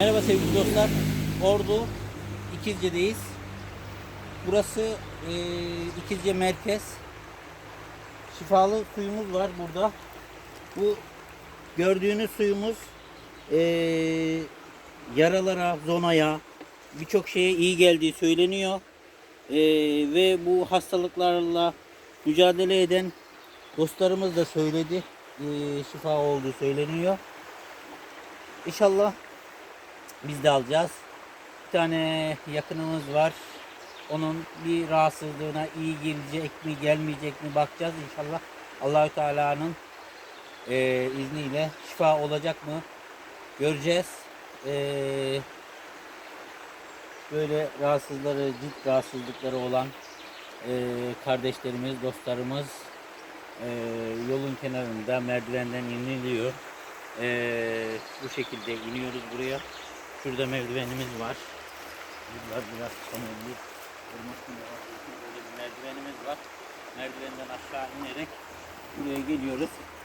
Merhaba sevgili dostlar. Ordu İkizce'deyiz. Burası e, İkizce merkez. Şifalı suyumuz var burada. Bu gördüğünüz suyumuz e, yaralara, zonaya, birçok şeye iyi geldiği söyleniyor. E, ve bu hastalıklarla mücadele eden dostlarımız da söyledi. E, şifa olduğu söyleniyor. İnşallah biz de alacağız. Bir tane yakınımız var. Onun bir rahatsızlığına iyi gelecek mi gelmeyecek mi bakacağız inşallah. Allahü Teala'nın eee, izniyle şifa olacak mı göreceğiz. Eee, böyle rahatsızları, cilt rahatsızlıkları olan eee, kardeşlerimiz, dostlarımız eee, yolun kenarında merdivenden iniliyor. Eee, bu şekilde iniyoruz buraya. Şurada merdivenimiz var. Bunlar biraz var. Böyle bir merdivenimiz var. Merdivenden aşağı inerek buraya geliyoruz.